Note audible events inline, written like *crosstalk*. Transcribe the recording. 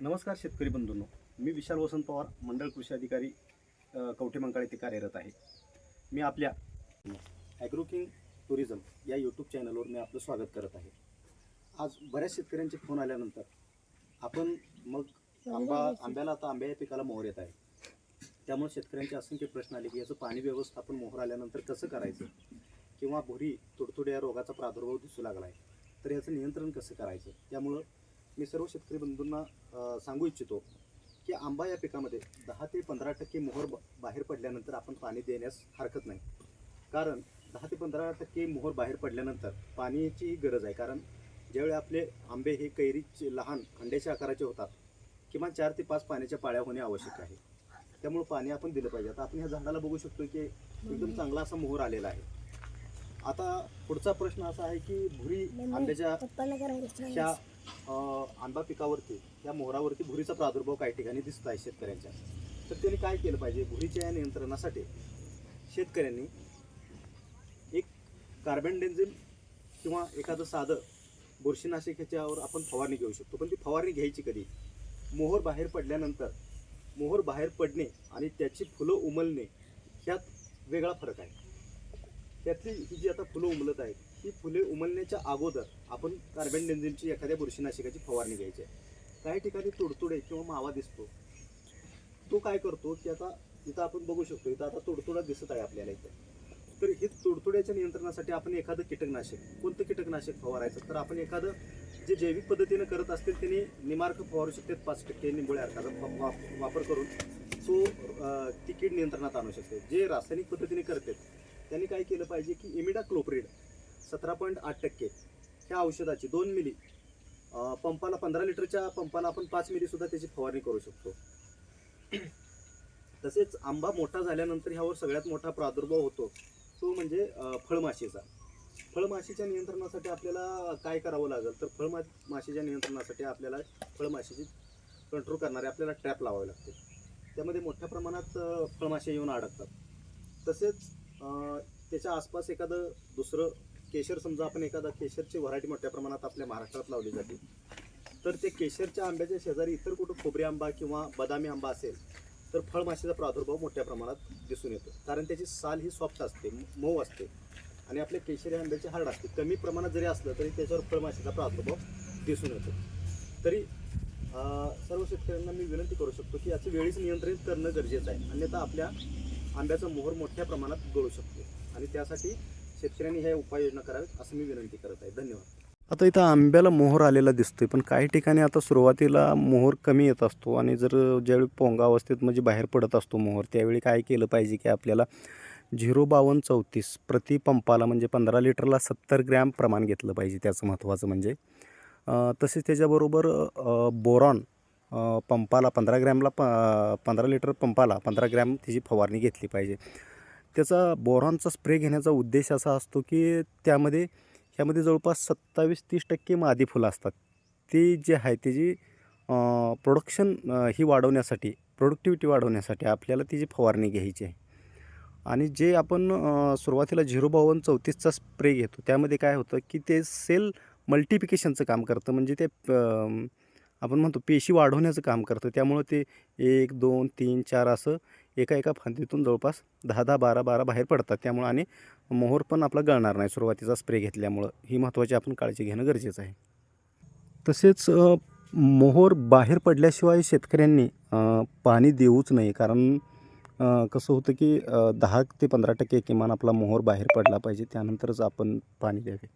नमस्कार शेतकरी बंधूंनो. मी विशाल वसंत पवार मंडळ कृषी अधिकारी अ, कवठेमंकाळ येथे कार्यरत आहे. मी आपल्या ॲग्रोकिंग टुरिझम या यूट्यूब चॅनलवर मी आपलं स्वागत करत आहे. आज बऱ्याच शेतकऱ्यांचे फोन आल्यानंतर आपण मग आंबा आंब्याला आता आंब्या या पिकाला मोहर येत आहे. त्यामुळे शेतकऱ्यांचे असंख्य प्रश्न आले की याचं पाणी व्यवस्थापन मोहर आल्यानंतर कसं करायचं? किंवा भुरी तुडतुड्या रोगाचा प्रादुर्भाव दिसू लागला आहे तर याचं नियंत्रण कसं करायचं? त्यामुळं मी सर्व शेतकरी बंधूंना सांगू इच्छितो की आंबा या पिकामध्ये दहा ते पंधरा टक्के मोहर ब- बाहेर पडल्यानंतर आपण पाणी देण्यास हरकत नाही. कारण दहा ते पंधरा टक्के मोहर बाहेर पडल्यानंतर पाण्याची गरज आहे. कारण ज्यावेळी आपले आंबे हे कैरीचे लहान अंड्याच्या आकाराचे होतात किमान चार ते पाच पाण्याच्या पाळ्या होणे आवश्यक आहे. त्यामुळे पाणी आपण दिलं पाहिजे. आता आपण ह्या झाडाला बघू शकतो की एकदम चांगला असा मोहर आलेला आहे. आता पुढचा प्रश्न असा आहे की भुरी आंब्याच्या आंबा पिकावरती या मोहरावरती भुरीचा प्रादुर्भाव काही ठिकाणी दिसत आहे शेतकऱ्यांच्या. तर त्यांनी काय केलं पाहिजे? भुरीच्या या नियंत्रणासाठी शेतकऱ्यांनी एक कार्बन डेन्झिम किंवा एखादं साधं बुरशीनाशक ह्याच्यावर आपण फवारणी घेऊ शकतो. पण ती फवारणी घ्यायची कधी? मोहर बाहेर पडल्यानंतर मोहर बाहेर पडणे आणि त्याची फुलं उमलणे ह्यात वेगळा फरक आहे. त्यातली ही जी आता फुलं उमलत आहेत ही फुले उमलण्याच्या अगोदर आपण कार्बन डेन्झिनची एखाद्या बुरशीनाशकाची फवारणी घ्यायची आहे. काही ठिकाणी तुडतुडे किंवा मावा दिसतो. तो काय करतो की आता इथं आपण बघू शकतो इथं आता तुडतुडा दिसत आहे आपल्याला इथं. तर हे तुडतुड्याच्या नियंत्रणासाठी आपण एखादं कीटकनाशक कोणतं कीटकनाशक फवारायचं? तर आपण एखादं जे जैविक पद्धतीनं करत असतील त्यांनी निमार्क फवारू शकतात पाच टक्के निंबोळ्या अर्काचा वापर करून. सो ती कीड नियंत्रणात आणू शकते जे रासायनिक पद्धतीने करतात त्यांनी काय केलं पाहिजे की इमिडा क्लोप्रिड सतरा पॉईंट आठ टक्के ह्या औषधाची दोन मिली पंपाला पंधरा लिटरच्या पंपाला आपण पाच मिलीसुद्धा त्याची फवारणी करू शकतो. *clears throat* तसेच आंबा मोठा झाल्यानंतर ह्यावर सगळ्यात मोठा प्रादुर्भाव होतो तो म्हणजे फळमाशीचा. फळमाशीच्या नियंत्रणासाठी आपल्याला काय करावं लागेल? तर फळमा माशीच्या नियंत्रणासाठी आपल्याला फळमाशीची कंट्रोल करणारे आपल्याला ट्रॅप लावावे लागते. त्यामध्ये मोठ्या प्रमाणात फळमाशे फळमाशी येऊन अडकतात. तसेच त्याच्या आसपास एखादं दुसरं केशर समजा आपण एखादा केशरची व्हरायटी मोठ्या प्रमाणात आपल्या महाराष्ट्रात लावली जाते तर ते केशरच्या आंब्याच्या शेजारी इतर कुठं खोबरी आंबा किंवा बदामी आंबा असेल तर फळमाशीचा प्रादुर्भाव मोठ्या प्रमाणात दिसून येतो. कारण त्याची साल ही सॉफ्ट असते मऊ असते आणि आपल्या केशरी आंब्याची हार्ड असते. कमी प्रमाणात जरी असलं तरी त्याच्यावर फळमाशीचा प्रादुर्भाव दिसून येतो. तरी सर्व शेतकऱ्यांना मी विनंती करू शकतो की याचं वेळीच नियंत्रित करणं गरजेचं आहे. अन्यथा आपल्या आंब्याचा मोहर मोठ्या प्रमाणात गळू शकतो. आणि त्यासाठी शेतकऱ्यांनी ह्या उपाययोजना कराव्यात असं मी विनंती करत आहे. धन्यवाद. आता इथं आंब्याला मोहर आलेला दिसतोय पण काही ठिकाणी आता सुरुवातीला मोहर कमी येत असतो आणि जर ज्यावेळी पोंगा अवस्थेत म्हणजे बाहेर पडत असतो मोहर त्यावेळी काय केलं पाहिजे की आपल्याला झिरो बावन्न चौतीस प्रति पंपाला म्हणजे पंधरा लिटरला सत्तर ग्रॅम प्रमाण घेतलं पाहिजे. त्याचं महत्त्वाचं म्हणजे तसेच त्याच्याबरोबर बोरॉन पंपाला पंधरा ग्रॅमला प पंधरा लिटर पंपाला पंधरा ग्रॅम तिची फवारणी घेतली पाहिजे. त्याचा बोरॉनचा स्प्रे घेण्याचा उद्देश असा असतो की त्यामध्ये ह्यामध्ये जवळपास सत्तावीस तीस टक्के मादी फुलं असतात. ती जे आहे त्याची प्रोडक्शन ही वाढवण्यासाठी प्रोडक्टिव्हिटी वाढवण्यासाठी आपल्याला तिची फवारणी घ्यायची आहे. आणि जे आपण सुरुवातीला झिरो बावन्न चौतीसचा स्प्रे घेतो त्यामध्ये काय होतं की ते सेल मल्टिप्लिकेशनचं काम करतं. म्हणजे ते आपण म्हणतो पेशी वाढवण्याचं काम करतं. त्यामुळं ते एक दोन तीन चार असं एका एका फांदीतून जवळपास दहा दहा बारा बारा बाहेर पडतात. त्यामुळं आणि मोहर पण आपला गळणार नाही सुरुवातीचा स्प्रे घेतल्यामुळं. ही महत्त्वाची आपण काळजी घेणं गरजेचं आहे. तसेच मोहोर मोहर बाहेर पडल्याशिवाय शेतकऱ्यांनी पाणी देऊच नाही. कारण कसं होतं की दहा ते पंधरा टक्के किमान आपला मोहर बाहेर पडला पाहिजे. त्यानंतरच आपण पाणी द्यावे.